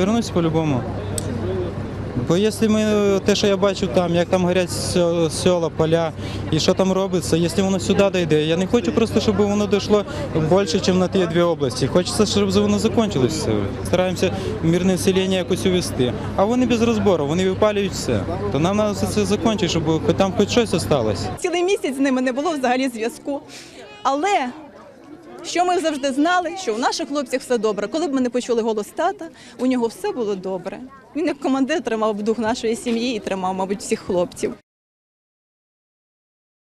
Вернусь по-любому. Бо якщо ми те, що я бачу там, як там горять села, поля і що там робиться, якщо воно сюди дійде, я не хочу просто, щоб воно дійшло більше, ніж на ті дві області. Хочеться, щоб воно закінчилось все. Стараємося мирне населення якось увести. А вони без розбору, вони випалюють все. То нам треба це закінчити, щоб там хоч щось залишилось. Цілий місяць з ними не було взагалі зв'язку. Але що ми завжди знали, що у наших хлопців все добре. Коли б ми не почули голос тата, у нього все було добре. Він як командир тримав дух нашої сім'ї і тримав, мабуть, всіх хлопців.